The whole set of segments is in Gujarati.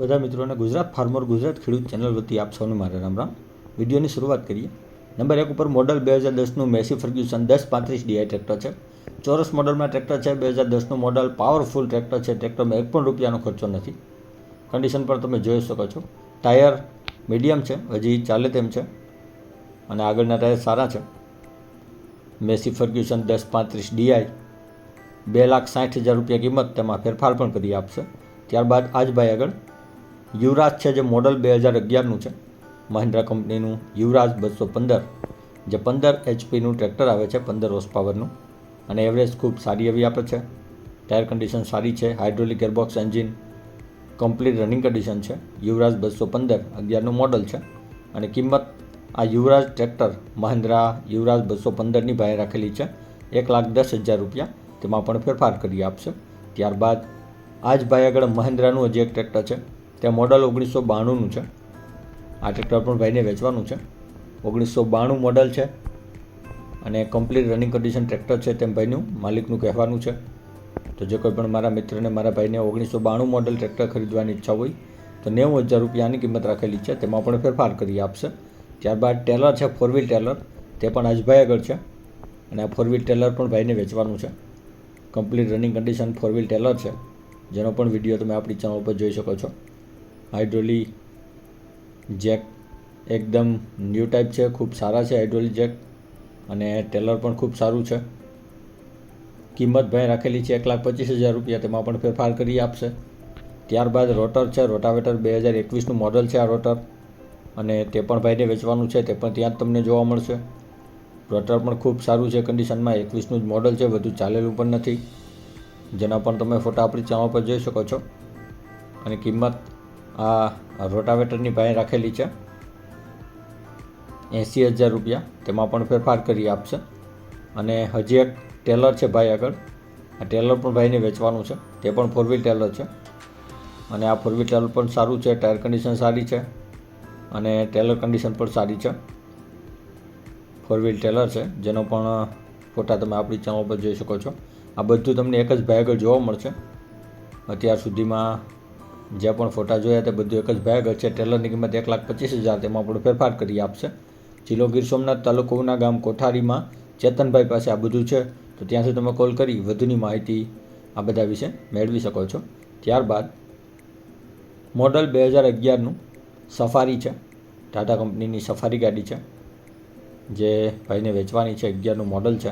બધા મિત્રોને ગુજરાત ફાર્મર ગુજરાત ખેડૂત ચેનલ વતી આપ સૌને મારા રામ રામ. વિડીયોની શરૂઆત કરીએ. નંબર એક ઉપર મોડલ બે હજાર દસનું મેસી ફર્ગ્યુસન દસ પાંત્રીસ ડીઆઈ ટ્રેક્ટર છે. ચોરસ મોડલમાં ટ્રેક્ટર છે, બે હજાર દસનું મોડલ પાવરફુલ ટ્રેક્ટર છે. ટ્રેક્ટરમાં એક પણ રૂપિયાનો ખર્ચો નથી. કન્ડિશન પણ તમે જોઈ શકો છો. ટાયર મીડિયમ છે, હજી ચાલે તેમ છે અને આગળના ટાયર સારા છે. મેસી ફર્ગ્યુસન દસ પાંત્રીસ ડીઆઈ, બે લાખ સાઠ હજાર રૂપિયા કિંમત તેમાં ફેરફાર પણ કરી આપશે. ત્યારબાદ આજભાઈ આગળ યુવરાજ છે જે મોડલ બે હજાર અગિયારનું છે. મહિન્દ્રા કંપનીનું યુવરાજ બસો પંદર, જે પંદર એચપીનું ટ્રેક્ટર આવે છે, પંદર હોર્સ પાવરનું અને એવરેજ ખૂબ સારી એવી આપે છે. ટાયર કન્ડિશન સારી છે hydraulic gearbox engine complete running condition છે. યુવરાજ બસો પંદર અગિયારનું મોડલ છે. અને કિંમત આ યુવરાજ ટ્રેક્ટર મહિન્દ્રા યુવરાજ બસો પંદરની ભાઈ રાખેલી છે, એક લાખ દસ હજાર રૂપિયા. તેમાં પણ ફેરફાર કરી આપશે. ત્યારબાદ આ જ ભાઈ આગળ મહિન્દ્રાનું હજી એક ટ્રેક્ટર છે. તે મોડલ ઓગણીસો બાણુંનું છે. આ ટ્રેક્ટર પણ ભાઈને વેચવાનું છે. ઓગણીસો બાણું મોડલ છે. અને કમ્પ્લીટ રનિંગ કન્ડિશન ટ્રેક્ટર છે તેમ ભાઈનું માલિકનું કહેવાનું છે. તો જે કોઈ પણ મારા મિત્રને, મારા ભાઈને ઓગણીસો બાણું મોડલ ટ્રેક્ટર ખરીદવાની ઈચ્છા હોય, તો નેવું હજાર રૂપિયાની કિંમત રાખેલી છે. તેમાં પણ ફેરફાર કરી આપશે. ત્યારબાદ ટેલર છે ફોર વ્હીલ ટેલર. તે પણ આજભાઈ આગળ છે. અને આ ફોર વ્હીલ ટેલર પણ ભાઈને વેચવાનું છે. Complete running condition four wheel trailer છે. જેનો પણ વીડિયો તમે આપણી ચેનલ ઉપર જોઈ શકો છો. હાઇડ્રોલી જેક એકદમ ન્યૂ ટાઈપ છે, ખૂબ સારા છે હાઇડ્રોલી જેક અને ટેલર પણ ખૂબ સારું છે. કિંમત ભાઈ રાખેલી છે એક લાખ પચીસ હજાર રૂપિયા, તેમાં પણ ફેરફાર કરી આપશે. ત્યારબાદ રોટર છે, રોટાવેટર બે હજાર એકવીસનું મોડલ છે આ રોટર અને તે પણ ભાઈને વેચવાનું છે, તે પણ ત્યાં જ તમને જોવા મળશે. રોટર પણ ખૂબ સારું છે કન્ડિશનમાં એકવીસનું જ મોડલ છે વધુ ચાલેલું પણ નથી. જેના પણ તમે ફોટા આપણી ચેનલ પર જોઈ શકો છો. અને કિંમત આ રોટાવેટરની ભાઈ રાખેલી છે. એંસી હજાર રૂપિયા. તેમાં પણ ફેરફાર કરી આપશે. અને હજી એક ટેલર છે ભાઈ આગળ. આ ટેલર પણ ભાઈને વેચવાનું છે. તે પણ ફોર વ્હીલ ટેલર છે. અને આ ફોર વ્હીલ ટેલર પણ સારું છે. ટાયર કન્ડિશન સારી છે. અને ટેલર કન્ડિશન પણ સારી છે. ફોર વ્હીલ ટેલર છે. જેનો પણ ફોટા તમે આપણી ચેનલ પર જોઈ શકો છો. આ બધું તમને એક જ ભાઈ આગળ જોવા મળશે. અત્યાર સુધીમાં જે પણ ફોટા જોયા તે બધું એક જ ભાઈ છે ટ્રેલરની કિંમત એક લાખ પચીસ હજાર તેમાં પણ ફેરફાર કરી આપશે. જિલ્લો ગીર સોમનાથ તાલુકોના ગામ કોઠારીમાં ચેતનભાઈ પાસે આ બધું છે. તો ત્યાંથી તમે કોલ કરી, વધુની માહિતી આ બધા વિશે મેળવી શકો છો. ત્યારબાદ મોડલ બે હજાર અગિયારનું સફારી છે. ટાટા કંપનીની સફારી ગાડી છે. જે ભાઈને વેચવાની છે. અગિયારનું મોડલ છે.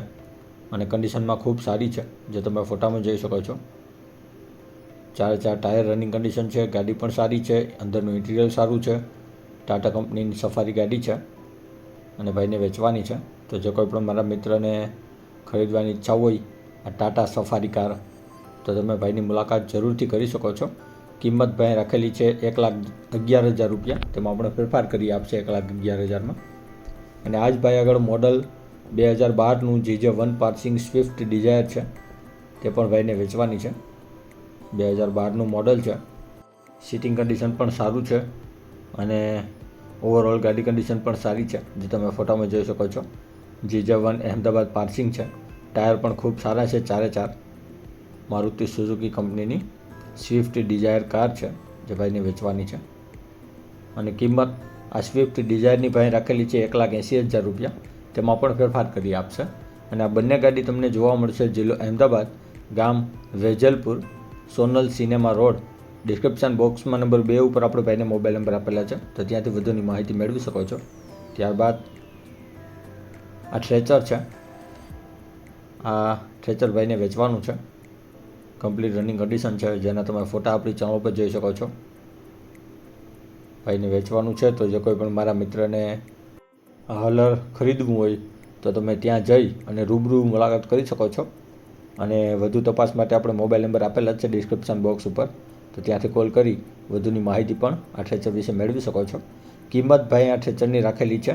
અને કન્ડિશનમાં ખૂબ સારી છે. જે તમે ફોટામાં જોઈ શકો છો. ચાર ચાર ટાયર રનિંગ કન્ડિશન છે, ગાડી પણ સારી છે, અંદરનું ઇન્ટિરિયર સારું છે ટાટા કંપનીની સફારી ગાડી છે અને ભાઈને વેચવાની છે. તો જો કોઈ પણ મારા મિત્રને ખરીદવાની ઈચ્છા હોય, આ ટાટા સફારી કાર, તો તમે ભાઈની મુલાકાત જરૂરથી કરી શકો છો. કિંમત ભાઈ રાખેલી છે એક લાખ અગિયાર હજાર રૂપિયા. તેમાં આપણે ફેરફાર કરી આપશે એક લાખ અગિયાર હજારમાં. અને આજ ભાઈ આગળ મોડલ બે હજાર બારનું જે જે વન પાર્સિંગ સ્વિફ્ટ ડિઝાયર છે. તે પણ ભાઈને વેચવાની છે. બે હજાર બારનું મોડલ છે. સિટિંગ કન્ડિશન પણ સારું છે અને ઓવરઓલ ગાડી કન્ડિશન પણ સારી છે, જે તમે ફોટામાં જોઈ શકો છો. G J one Ahmedabad passing છે. ટાયર પણ ખૂબ સારા છે, ચારે ચાર. મારુતિ સુઝુકી કંપનીની સ્વિફ્ટ ડિઝાયર કાર છે, જે ભાઈને વેચવાની છે. અને કિંમત, આ સ્વિફ્ટ ડિઝાયરની ભાઈ રાખેલી છે એક લાખ એંસી હજાર રૂપિયા. તેમાં પણ ફેરફાર કરી આપશે. અને આ બંને ગાડી તમને જોવા મળશે જિલ્લો અહેમદાબાદ ગામ Vejalpur Sonal cinema road. Description બોક્સમાં નંબર બે ઉપર આપણો ભાઈને મોબાઈલ નંબર આપેલા છે. તો ત્યાંથી વધુની માહિતી મેળવી શકો છો. ત્યારબાદ આ ટ્રેચર છે. આ ટ્રેચર ભાઈને વેચવાનું છે. કમ્પ્લીટ રનિંગ કન્ડિશન છે. જેના તમે ફોટા આપણી ચેનલ પર જોઈ શકો છો. ભાઈને વેચવાનું છે. તો જે કોઈ પણ મારા મિત્રને હલર ખરીદવું હોય, તો તમે ત્યાં જઈ અને રૂબરૂ મુલાકાત કરી શકો છો. અને વધુ તપાસ માટે આપણે મોબાઈલ નંબર આપેલા જ છે ડિસ્ક્રિપ્શન બોક્સ ઉપર. તો ત્યાંથી કોલ કરી, વધુની માહિતી પણ આ વિશે મેળવી શકો છો. કિંમત ભાઈ આ રાખેલી છે.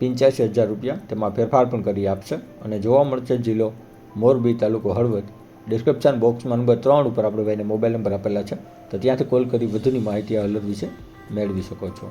પંચ્યાસી હજાર રૂપિયા. તેમાં ફેરફાર પણ કરી આપશે. અને જોવા મળશે જિલ્લો મોરબી તાલુકો હળવદ. ડિસ્ક્રિપ્શન બોક્સમાં નંબર ત્રણ ઉપર આપણે ભાઈને મોબાઈલ નંબર આપેલા છે. તો ત્યાંથી કોલ કરી વધુની માહિતી આ હલર વિશે મેળવી શકો છો.